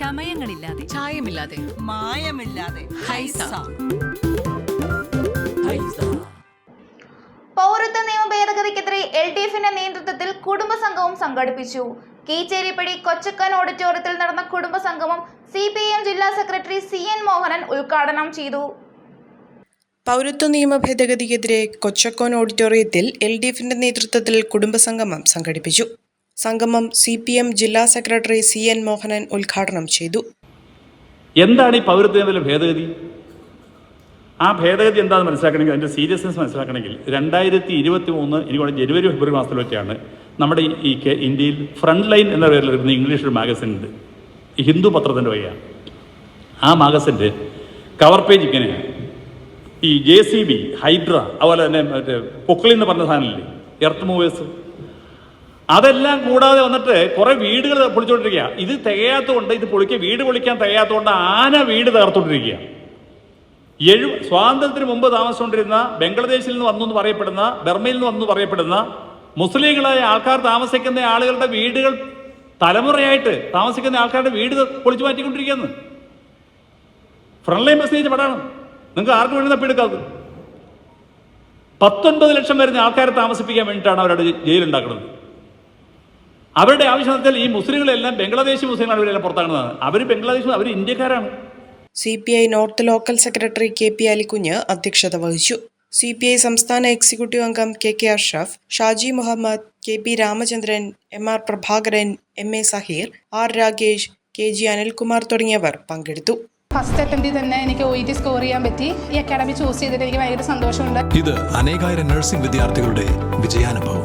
ചമയങ്ങളില്ലാതെ. ചായമില്ലാതെ. മായമില്ലാതെ. ഹൈസ. പൗരത്വ നിയമ ഭേദഗതിക്കെതിരെ എൽ ഡി എഫിന്റെ നേതൃത്വത്തിൽ കുടുംബസംഗമം സംഘടിപ്പിച്ചു. കീച്ചേരിപ്പടി കൊച്ചക്കൻ ഓഡിറ്റോറിയത്തിൽ നടന്ന കുടുംബസംഗമം സി പി എം ജില്ലാ സെക്രട്ടറി സി എൻ മോഹനൻ ഉദ്ഘാടനം ചെയ്തു. പൗരത്വ നിയമ ഭേദഗതിക്കെതിരെ കൊച്ചക്കോൻ ഓഡിറ്റോറിയത്തിൽ എൽ ഡി എഫിന്റെ നേതൃത്വത്തിൽ കുടുംബസംഗമം സംഘടിപ്പിച്ചു. സംഗമം സി പി എം ജില്ലാ സെക്രട്ടറി സി എൻ മോഹനൻ ഉദ്ഘാടനം ചെയ്തു. എന്താണ് ഈ പൗരത്വ നിയമത്തിലെ ഭേദഗതി? ആ ഭേദഗതി എന്താണെന്ന് മനസ്സിലാക്കണമെങ്കിൽ അതിന്റെ സീരിയസ്നെസ് മനസ്സിലാക്കണമെങ്കിൽ രണ്ടായിരത്തി ഇരുപത്തി മൂന്ന് എനിക്ക് ജനുവരി ഫെബ്രുവരി മാസത്തിലൊക്കെയാണ് നമ്മുടെ ഈ ഇന്ത്യയിൽ ഫ്രണ്ട് ലൈൻ എന്ന പേരിൽ വരുന്ന ഇംഗ്ലീഷ് ഒരു മാഗസിൻ ഉണ്ട് ഈ ഹിന്ദു പത്രത്തിന്റെ വഴിയാണ്. ആ മാഗസിന്റെ കവർ പേജ് ഇങ്ങനെയാണ് ഈ ജെ സി ബി ഹൈഡ്ര അതുപോലെ തന്നെ മറ്റേ പൊക്കിളി എന്ന് പറഞ്ഞ സാധനമില്ലേ? എർത്ത് മൂവേഴ്സ് അതെല്ലാം കൂടാതെ വന്നിട്ട് കുറെ വീടുകൾ പൊളിച്ചുകൊണ്ടിരിക്കുക ഇത് തികയാത്തതുകൊണ്ട് ഇത് പൊളിക്കുക വീട് പൊളിക്കാൻ തികയാത്തതുകൊണ്ട് ആന വീട് തകർത്തുകൊണ്ടിരിക്കുക എഴു സ്വാതന്ത്ര്യത്തിന് മുമ്പ് താമസിച്ചുകൊണ്ടിരുന്ന ബംഗ്ലാദേശിൽ നിന്ന് വന്നു എന്ന് പറയപ്പെടുന്ന ബർമയിൽ നിന്ന് വന്നു പറയപ്പെടുന്ന മുസ്ലിങ്ങളായ ആൾക്കാർ താമസിക്കുന്ന ആളുകളുടെ വീടുകൾ തലമുറയായിട്ട് താമസിക്കുന്ന ആൾക്കാരുടെ വീട് പൊളിച്ചു മാറ്റിക്കൊണ്ടിരിക്കുകയാണ്. ഫ്രണ്ട് ലൈൻ മെസ്സേജ് പടാണ്. നിങ്ങൾക്ക് ആർക്കും വേണ്ടി തപ്പിയെടുക്കാത്തത് പത്തൊൻപത് ലക്ഷം വരുന്ന ആൾക്കാരെ താമസിപ്പിക്കാൻ വേണ്ടിയിട്ടാണ് അവരുടെ ജയിലുണ്ടാക്കുന്നത്. അവരുടെ ആവശ്യത്തിൽ ഈ മുസ്ലിങ്ങളെല്ലാം ബംഗ്ലാദേശി മുസ്ലിങ്ങളാണ് ഇവരെല്ലാം പുറത്താകുന്നതാണ് അവർ ബംഗ്ലാദേശ് അവർ ഇന്ത്യക്കാരാണ്. C P I north local secretary K P Alikunju അധ്യക്ഷത വഹിച്ചു. സി പി ഐ സംസ്ഥാന എക്സിക്യൂട്ടീവ് അംഗം K K Ashraf Shaji Muhammad K P Ramachandran M R Prabhakaran M A Saheer R Rakesh K G Anilkumar തുടങ്ങിയവർ പങ്കെടുത്തു. First അറ്റംപ്റ്റിൽ തന്നെ എനിക്ക് O E T score ചെയ്യാൻ പറ്റി. ഈ അക്കാഡമി ചൂസ് ചെയ്തിട്ട് എനിക്ക് ഭയങ്കര സന്തോഷമുണ്ട്. ഇത് അനേകായിരം നഴ്സിംഗ് വിദ്യാർത്ഥികളുടെ വിജയാനുഭവം.